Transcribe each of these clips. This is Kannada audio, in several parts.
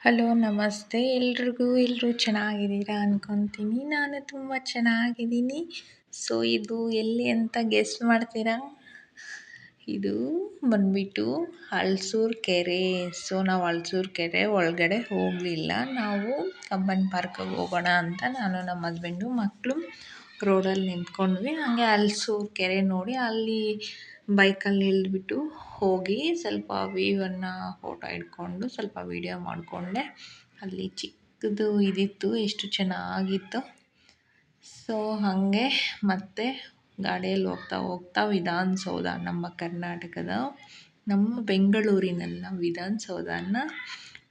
ಹಲೋ, ನಮಸ್ತೆ. ಎಲ್ರಿಗೂ ಎಲ್ಲರೂ ಚೆನ್ನಾಗಿದ್ದೀರಾ ಅಂದ್ಕೊತೀನಿ ನಾನು ತುಂಬ ಚೆನ್ನಾಗಿದ್ದೀನಿ. ಸೊ ಇದು ಎಲ್ಲಿ ಅಂತ ಗೆಸ್ ಮಾಡ್ತೀರಾ? ಇದು ಬಂದ್ಬಿಟ್ಟು ಹಲ್ಸೂರು ಕೆರೆ. ಸೊ ನಾವು ಹಲ್ಸೂರು ಕೆರೆ ಒಳಗಡೆ ಹೋಗಲಿಲ್ಲ. ನಾವು ಕಬ್ಬನ್ ಪಾರ್ಕಿಗೆ ಹೋಗೋಣ ಅಂತ ನಾನು ನಮ್ಮ ಹಸ್ಬೆಂಡು ಮಕ್ಕಳು ರೋಡಲ್ಲಿ ನಿಂತ್ಕೊಂಡ್ವಿ. ಹಾಗೆ ಹಲ್ಸೂರು ಕೆರೆ ನೋಡಿ ಅಲ್ಲಿ ಬೈಕಲ್ಲಿ ಇಳಿದ್ಬಿಟ್ಟು ಹೋಗಿ ಸ್ವಲ್ಪ ವ್ಯೂವನ್ನು ಫೋಟೋ ಹಿಡ್ಕೊಂಡು ಸ್ವಲ್ಪ ವೀಡಿಯೋ ಮಾಡಿಕೊಂಡೆ. ಅಲ್ಲಿ ಚಿಕ್ಕದು ಇದಿತ್ತು, ಎಷ್ಟು ಚೆನ್ನಾಗಿತ್ತು. ಸೊ, ಹಾಗೆ ಮತ್ತೆ ಗಾಡಿಯಲ್ಲಿ ಹೋಗ್ತಾ ಹೋಗ್ತಾ ವಿಧಾನಸೌಧ, ನಮ್ಮ ಕರ್ನಾಟಕದ, ನಮ್ಮ ಬೆಂಗಳೂರಿನಲ್ಲ ವಿಧಾನಸೌಧನ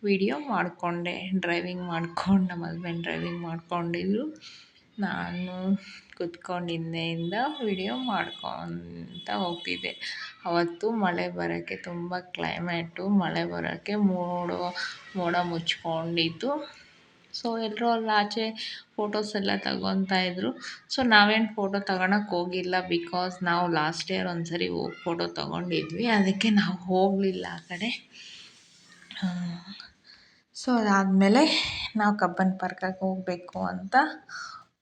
ವಿಡಿಯೋ ಮಾಡಿಕೊಂಡೆ. ಡ್ರೈವಿಂಗ್ ಮಾಡ್ಕೊಂಡು, ನಮ್ಮ ಹಸ್ಬೆಂಡ್ ಡ್ರೈವಿಂಗ್ ಮಾಡ್ಕೊಂಡಿದ್ರು. ನಾನು ಕುತ್ಕೊಂಡು ಹಿಂದೆಯಿಂದ ವಿಡಿಯೋ ಮಾಡ್ಕೊತ ಹೋಗ್ತಿದ್ದೆ. ಅವತ್ತು ಮಳೆ ಬರೋಕ್ಕೆ ತುಂಬ ಕ್ಲೈಮೇಟು ಮಳೆ ಬರೋಕ್ಕೆ ಮೋಡ ಮೋಡ ಮುಚ್ಕೊಂಡಿತ್ತು. ಸೊ ಎಲ್ಲರೂ ಅಲ್ಲಿ ಆಚೆ ಫೋಟೋಸ್ ಎಲ್ಲ ತಗೊತಾ ಇದ್ದರು ಸೊ ನಾವೇನು ಫೋಟೋ ತಗೊಳಕ್ಕೆ ಹೋಗಿಲ್ಲ ಬಿಕಾಸ್ ನಾವು ಲಾಸ್ಟ್ ಇಯರ್ ಒಂದು ಸರಿ ಹೋಗಿ ಫೋಟೋ ತಗೊಂಡಿದ್ವಿ. ಅದಕ್ಕೆ ನಾವು ಹೋಗಲಿಲ್ಲ ಆ ಕಡೆ. ಸೊ ಅದಾದಮೇಲೆ ನಾವು ಕಬ್ಬನ್ ಪಾರ್ಕಾಗೆ ಹೋಗಬೇಕು ಅಂತ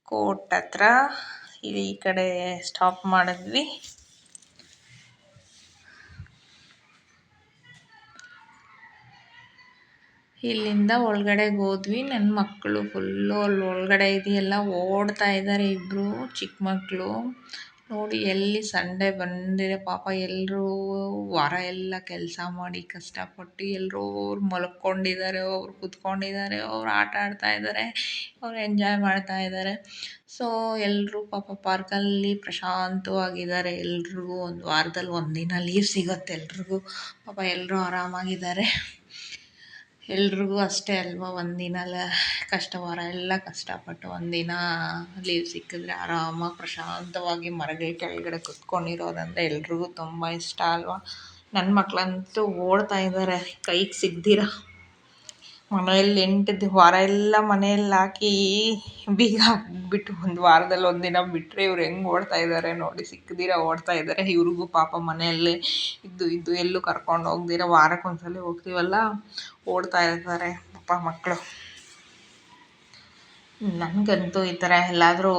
ಕೋರ್ಟ್ ಹತ್ರ. ಈ ಕಡೆ ಸ್ಟಾಪ್ ಮಾಡಿದ್ವಿ. ಇಲ್ಲಿಂದ ಒಳಗಡೆಗೆ ಹೋದ್ವಿ. ನನ್ನ ಮಕ್ಕಳು ಫುಲ್ಲು ಅಲ್ಲಿ ಒಳಗಡೆ ಇದೆಯಲ್ಲ ಓಡ್ತಾ ಇದ್ದಾರೆ ಇಬ್ಬರು ಚಿಕ್ಕ ಮಕ್ಕಳು ನೋಡಿ ಎಲ್ಲಿ ಸಂಡೇ ಬಂದಿದೆ ಪಾಪ ಎಲ್ಲರೂ ವಾರ ಎಲ್ಲ ಕೆಲಸ ಮಾಡಿ ಕಷ್ಟಪಟ್ಟು ಎಲ್ಲರೂ ಅವ್ರು ಮಲ್ಕೊಂಡಿದ್ದಾರೆ, ಅವ್ರು ಕುತ್ಕೊಂಡಿದ್ದಾರೆ, ಅವ್ರು ಆಟ ಆಡ್ತಾ ಇದ್ದಾರೆ, ಅವ್ರು ಎಂಜಾಯ್ ಮಾಡ್ತಾ ಇದ್ದಾರೆ. ಸೊ ಎಲ್ಲರೂ ಪಾಪ ಪಾರ್ಕಲ್ಲಿ ಪ್ರಶಾಂತವಾಗಿದ್ದಾರೆ. ಎಲ್ರಿಗೂ ಒಂದು ವಾರದಲ್ಲಿ ಒಂದಿನ ಲೀವ್ ಸಿಗುತ್ತೆ ಎಲ್ರಿಗೂ. ಪಾಪ ಎಲ್ಲರೂ ಆರಾಮಾಗಿದ್ದಾರೆ. ಎಲ್ರಿಗೂ ಅಷ್ಟೇ ಅಲ್ವಾ? ಒಂದಿನ ಕಷ್ಟವಾರ ಕಷ್ಟ ವಾರ ಎಲ್ಲ ಕಷ್ಟಪಟ್ಟು ಒಂದಿನ ಲೀವ್ ಸಿಕ್ಕಿದ್ರೆ ಆರಾಮಾಗಿ ಪ್ರಶಾಂತವಾಗಿ ಮರಗಳ ಕೆಳಗಡೆ ಕುತ್ಕೊಂಡಿರೋದಂದರೆ ಎಲ್ರಿಗೂ ತುಂಬ ಇಷ್ಟ ಅಲ್ವಾ? ನನ್ನ ಮಕ್ಕಳಂತೂ ಓಡ್ತಾ ಇದ್ದಾರೆ ಕೈಗೆ ಸಿಗ್ದಿರ? ಮನೆಯಲ್ಲಿ ಎಂಟು ವಾರ ಎಲ್ಲ ಮನೆಯಲ್ಲಿ ಹಾಕಿ ಬೀಗ ಹಾಕ್ಬಿಟ್ಟು ಒಂದು ವಾರದಲ್ಲಿ ಒಂದು ದಿನ ಬಿಟ್ಟರೆ ಇವ್ರು ಹೆಂಗೆ ಓಡ್ತಾ ಇದ್ದಾರೆ ನೋಡಿ ಸಿಕ್ಕದಿರ ಓಡ್ತಾ ಇದ್ದಾರೆ ಇವ್ರಿಗೂ ಪಾಪ ಮನೆಯಲ್ಲೇ ಇದ್ದು ಇದ್ದು ಎಲ್ಲೂ ಕರ್ಕೊಂಡು ಹೋಗ್ದಿರ, ವಾರಕ್ಕೆ ಒಂದ್ಸಲ ಹೋಗ್ತೀವಲ್ಲ? ಓಡ್ತಾ ಇರ್ತಾರೆ ಪಾಪ ಮಕ್ಕಳು ನನಗಂತೂ ಈ ಥರ ಎಲ್ಲಾದರೂ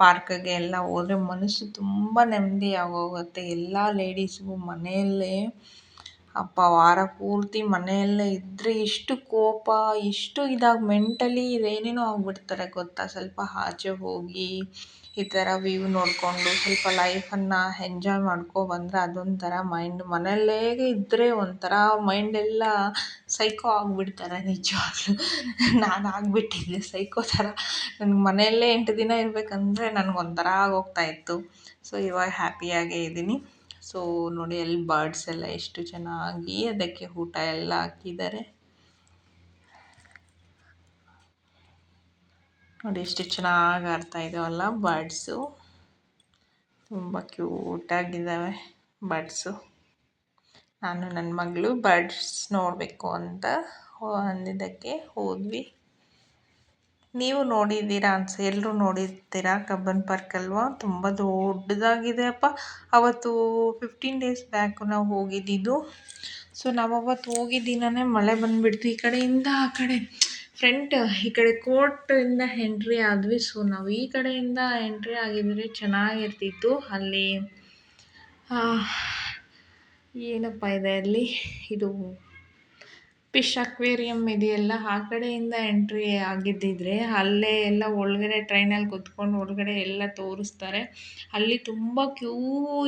ಪಾರ್ಕಿಗೆ ಎಲ್ಲ ಹೋದರೆ ಮನಸ್ಸು ತುಂಬ ನೆಮ್ಮದಿ ಆಗೋಗುತ್ತೆ ಎಲ್ಲ ಲೇಡೀಸ್ಗೂ ಮನೆಯಲ್ಲೇ ಅಪ್ಪ, ವಾರ ಪೂರ್ತಿ ಮನೆಯಲ್ಲೇ ಇದ್ದರೆ ಎಷ್ಟು ಕೋಪ ಎಷ್ಟು ಇದಾಗಿ ಮೆಂಟಲಿ ಇದೇನೇನೋ ಆಗ್ಬಿಡ್ತಾರೆ ಗೊತ್ತಾ? ಸ್ವಲ್ಪ ಆಚೆ ಹೋಗಿ ಈ ಥರ ವ್ಯೂ ನೋಡಿಕೊಂಡು ಸ್ವಲ್ಪ ಲೈಫನ್ನು ಎಂಜಾಯ್ ಮಾಡ್ಕೊಬಂದರೆ ಅದೊಂಥರ ಮೈಂಡ್ ಮನೆಯಲ್ಲೇ ಇದ್ದರೆ ಒಂಥರ ಮೈಂಡೆಲ್ಲ ಸೈಕೋ ಆಗಿಬಿಡ್ತಾರೆ ನಿಜವಾಗ್ಲೂ. ನಾನು ಆಗಿಬಿಟ್ಟಿದ್ದೆ ಸೈಕೋ ಥರ. ನನಗೆ ಮನೆಯಲ್ಲೇ ಎಂಟು ದಿನ ಇರಬೇಕಂದ್ರೆ ನನಗೊಂಥರ ಆಗೋಗ್ತಾಯಿತ್ತು ಸೊ ಇವಾಗ ಹ್ಯಾಪಿಯಾಗೇ ಇದ್ದೀನಿ. ಸೊ ನೋಡಿ, ಅಲ್ಲಿ ಬರ್ಡ್ಸ್ ಎಲ್ಲ ಎಷ್ಟು ಚೆನ್ನಾಗಿ ಅದಕ್ಕೆ ಊಟ ಎಲ್ಲ ಹಾಕಿದ್ದಾರೆ. ನೋಡಿ, ಎಷ್ಟು ಚೆನ್ನಾಗಿ ಆಡ್ತಾ ಇದ್ದಾವಲ್ಲ ಬರ್ಡ್ಸು ತುಂಬ ಕ್ಯೂಟಾಗಿದ್ದಾವೆ ಬರ್ಡ್ಸು ನಾನು ನನ್ನ ಮಗಳು ಬರ್ಡ್ಸ್ ನೋಡಬೇಕು ಅಂತ ಅಂದಿದ್ದಕ್ಕೆ ಹೋದ್ವಿ. ನೀವು ನೋಡಿದ್ದೀರಾ ಅನ್ಸ ಎಲ್ಲರೂ ನೋಡಿರ್ತೀರಾ ಕಬ್ಬನ್ ಪಾರ್ಕ್ ಅಲ್ವಾ? ತುಂಬ ದೊಡ್ಡದಾಗಿದೆ ಅಪ್ಪ. ಅವತ್ತು ಫಿಫ್ಟೀನ್ ಡೇಸ್ ಬ್ಯಾಕು ನಾವು ಹೋಗಿದ್ದಿದ್ದು. ಸೊ ನಾವು ಅವತ್ತು ಹೋಗಿದ್ದೀನೇ ಮಳೆ ಬಂದುಬಿಡ್ತು ಈ ಕಡೆಯಿಂದ ಆ ಕಡೆ. ಫ್ರಂಟ್ ಈ ಕಡೆ ಕೋರ್ಟಿಂದ ಎಂಟ್ರಿ ಆದ್ವಿ. ಸೊ ನಾವು ಈ ಕಡೆಯಿಂದ ಎಂಟ್ರಿ ಆಗಿದ್ರೆ ಚೆನ್ನಾಗಿರ್ತಿತ್ತು. ಅಲ್ಲಿ ಏನಪ್ಪ ಇದೆ ಅಲ್ಲಿ? ಇದು ಫಿಶ್ ಅಕ್ವೇರಿಯಂ ಇದೆಯಲ್ಲ, ಆ ಕಡೆಯಿಂದ ಎಂಟ್ರಿ ಆಗಿದ್ದಿದ್ರೆ ಅಲ್ಲೇ ಎಲ್ಲ ಒಳಗಡೆ ಟ್ರೈನಲ್ಲಿ ಕುತ್ಕೊಂಡು ಒಳಗಡೆ ಎಲ್ಲ ತೋರಿಸ್ತಾರೆ. ಅಲ್ಲಿ ತುಂಬ ಕ್ಯೂ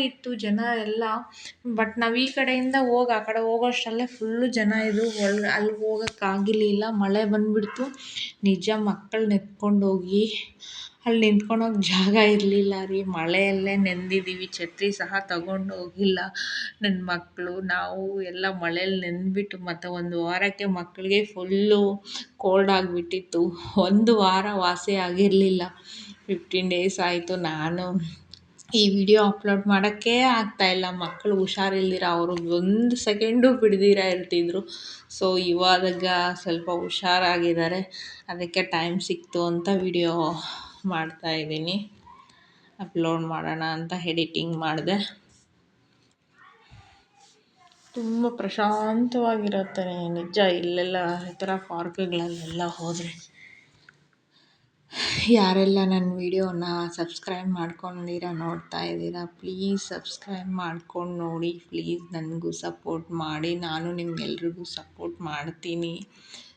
ಇತ್ತು ಜನ ಎಲ್ಲ ಬಟ್ ನಾವು ಈ ಕಡೆಯಿಂದ ಹೋಗಿ, ಆ ಕಡೆ ಹೋಗೋಷ್ಟರಲ್ಲೇ ಫುಲ್ಲು ಜನ ಇದ್ದರು ಒಳ ಅಲ್ಲಿ ಹೋಗೋಕ್ಕಾಗಿರ್ಲಿಲ್ಲ ಮಳೆ ಬಂದುಬಿಡ್ತು. ನಿಜ ಮಕ್ಕಳನ್ನ ಎತ್ಕೊಂಡೋಗಿ ಅಲ್ಲಿ ನಿಂತ್ಕೊಳೋಕೆ ಜಾಗ ಇರಲಿಲ್ಲ ರೀ. ಮಳೆಯಲ್ಲೇ ನೆಂದಿದ್ದೀವಿ ಛತ್ರಿ ಸಹ ತಗೊಂಡು ಹೋಗಿಲ್ಲ. ನನ್ನ ಮಕ್ಕಳು ನಾವು ಎಲ್ಲ ಮಳೆಯಲ್ಲಿ ನೆಂದ್ಬಿಟ್ಟು ಮತ್ತು ಒಂದು ವಾರಕ್ಕೆ ಮಕ್ಕಳಿಗೆ ಫುಲ್ಲು ಕೋಲ್ಡ್ ಆಗಿಬಿಟ್ಟಿತ್ತು. ಒಂದು ವಾರ ವಾಸಿ ಆಗಿರಲಿಲ್ಲ. ಫಿಫ್ಟೀನ್ ಡೇಸ್ ಆಯಿತು. ನಾನು ಈ ವಿಡಿಯೋ ಅಪ್ಲೋಡ್ ಮಾಡೋಕ್ಕೇ ಆಗ್ತಾಯಿಲ್ಲ ಮಕ್ಕಳು ಹುಷಾರಿಲ್ದಿರ ಅವರು ಒಂದು ಸೆಕೆಂಡು ಬಿಡ್ದಿರ ಇರ್ತಿದ್ರು. ಸೊ, ಇವಾಗ ಸ್ವಲ್ಪ ಹುಷಾರಾಗಿದ್ದಾರೆ. ಅದಕ್ಕೆ ಟೈಮ್ ಸಿಕ್ತು ಅಂತ ವಿಡಿಯೋ ಮಾಡ್ತಾಯಿದ್ದೀನಿ ಅಪ್ಲೋಡ್ ಮಾಡೋಣ ಅಂತ ಎಡಿಟಿಂಗ್ ಮಾಡಿದೆ. ತುಂಬ ಪ್ರಶಾಂತವಾಗಿರುತ್ತೆ. ನಿಜ ಇಲ್ಲೆಲ್ಲ ಈ ಥರ ಪಾರ್ಕ್ಗಳಲ್ಲೆಲ್ಲ ಹೋದರೆ. ಯಾರೆಲ್ಲ ನನ್ನ ವೀಡಿಯೋನ ಸಬ್ಸ್ಕ್ರೈಬ್ ಮಾಡ್ಕೊಂಡಿರ ನೋಡ್ತಾ ಇದ್ದೀರಾ ಪ್ಲೀಸ್ ಸಬ್ಸ್ಕ್ರೈಬ್ ಮಾಡ್ಕೊಂಡು ನೋಡಿ ಪ್ಲೀಸ್ ನನಗೂ ಸಪೋರ್ಟ್ ಮಾಡಿ. ನಾನು ನಿಮ್ಗೆಲ್ರಿಗೂ ಸಪೋರ್ಟ್ ಮಾಡ್ತೀನಿ.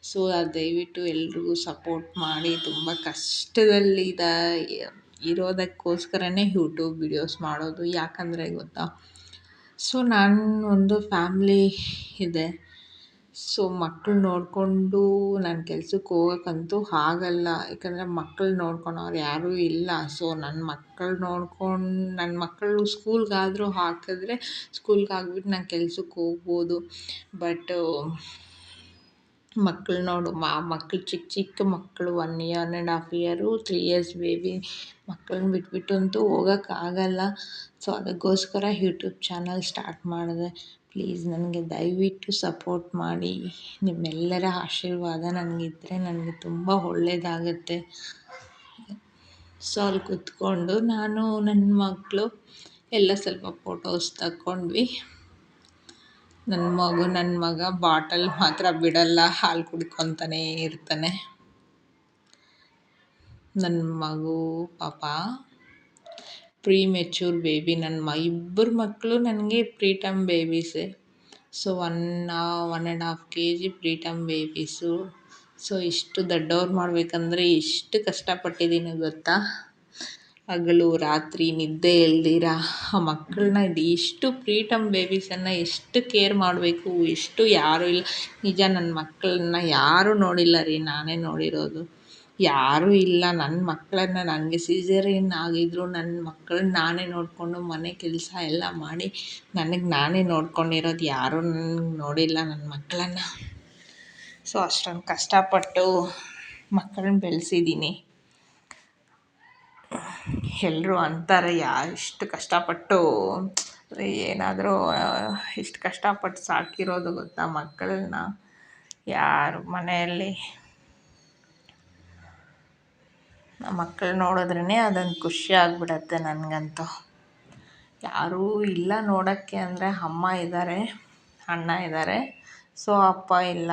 ಸೊ ದಯವಿಟ್ಟು ಎಲ್ರಿಗೂ ಸಪೋರ್ಟ್ ಮಾಡಿ. ತುಂಬ ಕಷ್ಟದಲ್ಲಿದ, ಇರೋದಕ್ಕೋಸ್ಕರನೇ ಯೂಟ್ಯೂಬ್ ವೀಡಿಯೋಸ್ ಮಾಡೋದು. ಯಾಕಂದರೆ ಗೊತ್ತಾ? ಸೊ ನಾನು ಒಂದು ಫ್ಯಾಮ್ಲಿ ಇದೆ. ಸೊ, ಮಕ್ಳು ನೋಡಿಕೊಂಡು ನಾನು ಕೆಲ್ಸಕ್ಕೆ ಹೋಗೋಕ್ಕಂತೂ ಆಗಲ್ಲ. ಯಾಕಂದರೆ ಮಕ್ಳು ನೋಡ್ಕೊಳೋರು ಯಾರೂ ಇಲ್ಲ. ಸೊ ನನ್ನ ಮಕ್ಕಳು ನೋಡ್ಕೊಂಡು ನನ್ನ ಮಕ್ಕಳು ಸ್ಕೂಲ್ಗಾದರೂ ಹಾಕಿದ್ರೆ ಸ್ಕೂಲ್ಗೆ ಹಾಕ್ಬಿಟ್ಟು ನಾನು ಕೆಲ್ಸಕ್ಕೆ ಹೋಗ್ಬೋದು. ಬಟ್, ಮಕ್ಳು ನೋಡು, ಮಾ, ಮಕ್ಳು ಚಿಕ್ಕ ಚಿಕ್ಕ ಮಕ್ಕಳು one year and half year, three years baby ಮಕ್ಕಳನ್ನ ಬಿಟ್ಬಿಟ್ಟು ಅಂತೂ ಹೋಗೋಕ್ಕಾಗಲ್ಲ ಸೊ, ಅದಕ್ಕೋಸ್ಕರ ಯೂಟ್ಯೂಬ್ ಚಾನಲ್ ಸ್ಟಾರ್ಟ್ ಮಾಡಿದೆ. ಪ್ಲೀಸ್ ನನಗೆ ದಯವಿಟ್ಟು ಸಪೋರ್ಟ್ ಮಾಡಿ. ನಿಮ್ಮೆಲ್ಲರ ಆಶೀರ್ವಾದ ನನಗಿದ್ರೆ ನನಗೆ ತುಂಬ ಒಳ್ಳೆಯದಾಗತ್ತೆ ಸೊ ಅಲ್ಲಿ ಕೂತ್ಕೊಂಡು ನಾನು ನನ್ನ ಮಕ್ಕಳು ಎಲ್ಲ ಸ್ವಲ್ಪ ಫೋಟೋಸ್ ತಗೊಂಡ್ವಿ ನನ್ನ ಮಗು ನನ್ನ ಮಗ ಬಾಟಲ್ ಮಾತ್ರ ಬಿಡಲ್ಲ, ಹಾಲು ಕುಡ್ಕೊತಾನೇ ಇರ್ತಾನೆ. ನನ್ನ ಮಗು ಪಾಪ ಪ್ರೀ ಮೆಚೂರ್ ಬೇಬಿ ನನ್ನ ಮ, ಇಬ್ಬರು ಮಕ್ಕಳು ನನಗೆ preterm ಬೇಬೀಸೇ so one one and half K G preterm babies so ಇಷ್ಟು ದೊಡ್ಡವ್ರು ಮಾಡಬೇಕಂದ್ರೆ ಎಷ್ಟು ಕಷ್ಟಪಟ್ಟಿದ್ದೀನಿ ಗೊತ್ತಾ? ಹಗಲು, ರಾತ್ರಿ, ನಿದ್ದೆ ಇಲ್ದಿರ? ಆ ಮಕ್ಕಳನ್ನ ಇಷ್ಟು ಪ್ರೀಟಮ್ ಬೇಬೀಸನ್ನು ಎಷ್ಟು ಕೇರ್ ಮಾಡಬೇಕು? ಎಷ್ಟು ಯಾರೂ ಇಲ್ಲ. ನಿಜ ನನ್ನ ಮಕ್ಕಳನ್ನ ಯಾರೂ ನೋಡಿಲ್ಲ ರೀ, ನಾನೇ ನೋಡಿರೋದು. ಯಾರೂ ಇಲ್ಲ. ನನ್ನ ಮಕ್ಕಳನ್ನ ನನಗೆ ಸೀಸರಿನ್ ಆಗಿದ್ರು ನನ್ನ ಮಕ್ಕಳನ್ನ ನಾನೇ ನೋಡಿಕೊಂಡು ಮನೆ ಕೆಲಸ ಎಲ್ಲ ಮಾಡಿ ನನಗೆ ನಾನೇ ನೋಡ್ಕೊಂಡಿರೋದು ಯಾರೂ ನನಗೆ ನೋಡಿಲ್ಲ ನನ್ನ ಮಕ್ಕಳನ್ನ ಸೊ ಅಷ್ಟೊಂದು ಕಷ್ಟಪಟ್ಟು ಮಕ್ಕಳನ್ನ ಬೆಳೆಸಿದ್ದೀನಿ ಎಲ್ಲರೂ ಅಂತಾರೆ, ಯಾ, ಇಷ್ಟು ಕಷ್ಟಪಟ್ಟು ಏನಾದರೂ ಇಷ್ಟು ಕಷ್ಟಪಟ್ಟು ಸಾಕಿರೋದು ಗೊತ್ತಾ ಮಕ್ಕಳನ್ನ ಯಾರು ಮನೆಯಲ್ಲಿ ಮಕ್ಕಳು ನೋಡಿದ್ರೇ ಅದೊಂದು ಖುಷಿ ಆಗಿಬಿಡತ್ತೆ ನನಗಂತೂ. ಯಾರೂ ಇಲ್ಲ ನೋಡೋಕ್ಕೆ ಅಂದರೆ ಅಮ್ಮ ಇದ್ದಾರೆ ಅಣ್ಣ ಇದ್ದಾರೆ ಸೊ, ಅಪ್ಪ ಇಲ್ಲ.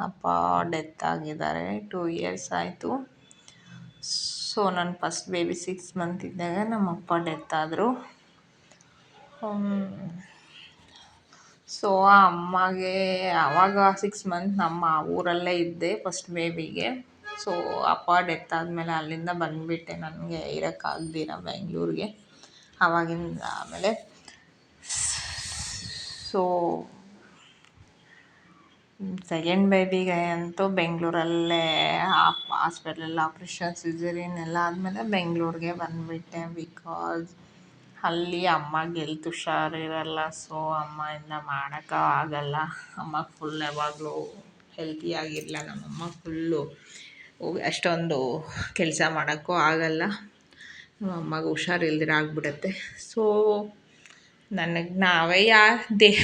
ಅಪ್ಪ ಡೆತ್ ಆಗಿದ್ದಾರೆ, ಟೂ ಇಯರ್ಸ್ ಆಯಿತು. ಸೊ ನನ್ನ ಫಸ್ಟ್ ಬೇಬಿ ಸಿಕ್ಸ್ ಮಂತ್ ಇದ್ದಾಗ ನಮ್ಮ ಅಪ್ಪ ಡೆತ್ ಆದರು. ಸೊ, ಆ ಅಮ್ಮಗೆ ಆವಾಗ ಸಿಕ್ಸ್ ಮಂತ್ ನಮ್ಮ ಊರಲ್ಲೇ ಇದ್ದೆ ಫಸ್ಟ್ ಬೇಬಿಗೆ. ಸೊ ಅಪ್ಪ ಡೆತ್ ಆದಮೇಲೆ ಅಲ್ಲಿಂದ ಬಂದುಬಿಟ್ಟೆ ನನಗೆ ಇರೋಕ್ಕಾಗ್ದಿರ ಬೆಂಗ್ಳೂರಿಗೆ. ಆವಾಗಿಂದ ಆಮೇಲೆ ಸೊ ಸೆಕೆಂಡ್ ಬೇಬಿಗೆ ಅಂತೂ ಬೆಂಗಳೂರಲ್ಲೇ ಹಾಸ್ಪಿಟ್ಲಲ್ಲಿ ಆಪ್ರೇಷನ್ ಸಿಜರಿನ್ ಎಲ್ಲ ಆದಮೇಲೆ ಬೆಂಗಳೂರಿಗೆ ಬಂದುಬಿಟ್ಟೆ ಬಿಕಾಸ್ ಅಲ್ಲಿ ಅಮ್ಮಗೆ ಎಲ್ತ್ ಹುಷಾರಿರಲ್ಲ ಸೊ ಇಂದ ಮಾಡೋಕ್ಕೂ ಆಗಲ್ಲ. ಅಮ್ಮ ಫುಲ್ ಯಾವಾಗಲೂ ಹೆಲ್ತಿಯಾಗಿರಲ್ಲ ನಮ್ಮಮ್ಮ ಫುಲ್ಲು ಅಷ್ಟೊಂದು ಕೆಲಸ ಮಾಡೋಕ್ಕೂ ಆಗಲ್ಲ. ನಮ್ಮ ಅಮ್ಮಗೆ ಹುಷಾರಿಲ್ದಿರ ಆಗಿಬಿಡತ್ತೆ. ಸೊ ನನಗೆ ನಾವೇ ಯಾ ದೇ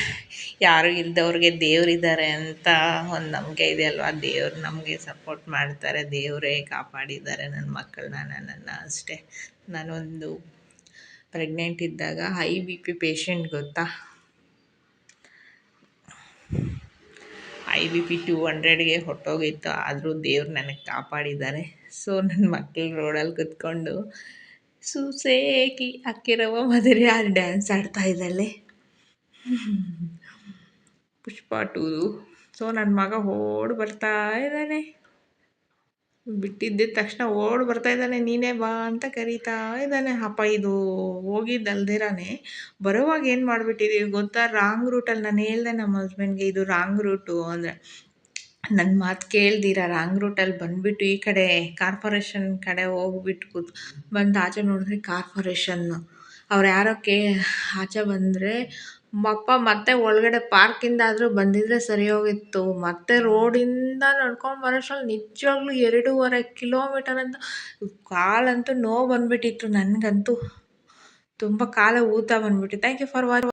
ಯಾರು ಇಲ್ಲದವ್ರಿಗೆ ದೇವರಿದ್ದಾರೆ ಅಂತ ಒಂದು ನಂಬಿಕೆ ಇದೆ ಅಲ್ವಾ? ದೇವ್ರು ನಮಗೆ ಸಪೋರ್ಟ್ ಮಾಡ್ತಾರೆ, ದೇವರೇ ಕಾಪಾಡಿದ್ದಾರೆ ನನ್ನ ಮಕ್ಕಳನ್ನ ನನ್ನನ್ನು ಅಷ್ಟೇ. ನಾನೊಂದು ಪ್ರೆಗ್ನೆಂಟ್ ಇದ್ದಾಗ ಹೈ ಬಿ ಪಿ ಪೇಷಂಟ್ ಗೊತ್ತಾ? ಐ ಬಿ ಪಿ ಟೂ ಹಂಡ್ರೆಡ್ಗೆ ಹೊಟ್ಟೋಗಿತ್ತು. ಆದರೂ ದೇವ್ರು ನನಗೆ ಕಾಪಾಡಿದ್ದಾರೆ. ಸೊ ನನ್ನ ಮಕ್ಕಳು ರೋಡಲ್ಲಿ ಕುತ್ಕೊಂಡು ಸೂಸೇಕಿ ಅಕ್ಕಿರವ ಮದುವೆ ಆ ಡ್ಯಾನ್ಸ್ ಆಡ್ತಾ ಇದ್ದಾಳೆ. ಪುಷ್ಪ ಟೂದು ಸೊ ನನ್ನ ಮಗ ಓಡಿ ಬರ್ತಾ ಇದ್ದಾನೆ. ಬಿಟ್ಟಿದ್ದ ತಕ್ಷಣ ಓಡಿ ಬರ್ತಾ ಇದ್ದಾನೆ, ನೀನೇ ಬಾ ಅಂತ ಕರೀತಾ ಇದ್ದಾನೆ. ಅಪ್ಪ, ಇದು ಹೋಗಿದ್ದಲ್ದಿರಾನೆ ಬರೋವಾಗ ಏನು ಮಾಡಿಬಿಟ್ಟಿದ್ದೀವಿ ಗೊತ್ತಾ? ರಾಂಗ್ ರೂಟಲ್ಲಿ ನಾನು ಹೇಳ್ದೆ ನಮ್ಮ ಹಸ್ಬೆಂಡ್ಗೆ ಇದು ರಾಂಗ್ ರೂಟು ಅಂದರೆ ನನ್ನ ಮಾತು ಕೇಳ್ದಿರ? ರಾಂಗ್ ರೂಟಲ್ಲಿ ಬಂದುಬಿಟ್ಟು ಈ ಕಡೆ ಕಾರ್ಪೊರೇಷನ್ ಕಡೆ ಹೋಗ್ಬಿಟ್ಟು ಕೂತ್, ಬಂದು ಆಚೆ ನೋಡಿದ್ರೆ ಕಾರ್ಪೊರೇಷನ್ನು ಅವ್ರು ಯಾರೋ ಕೇ, ಆಚೆ ಬಂದರೆ ಅಪ್ಪ ಮತ್ತೆ ಒಳಗಡೆ ಪಾರ್ಕಿಂದಾದರೂ ಬಂದಿದ್ದರೆ ಸರಿ ಹೋಗಿತ್ತು. ಮತ್ತೆ ರೋಡಿಂದ ನಡ್ಕೊಂಡು ಬರೋಷ್ಟ್ರಲ್ಲಿ ನಿಜವಾಗ್ಲೂ ಎರಡೂವರೆ ಕಿಲೋಮೀಟರ್ ಅಂತ ಕಾಲಂತೂ ನೋವು ಬಂದುಬಿಟ್ಟಿತ್ತು. ನನಗಂತೂ ತುಂಬ ಕಾಲು ಊತ ಬಂದುಬಿಟ್ಟಿತ್ತು. Thank you for watch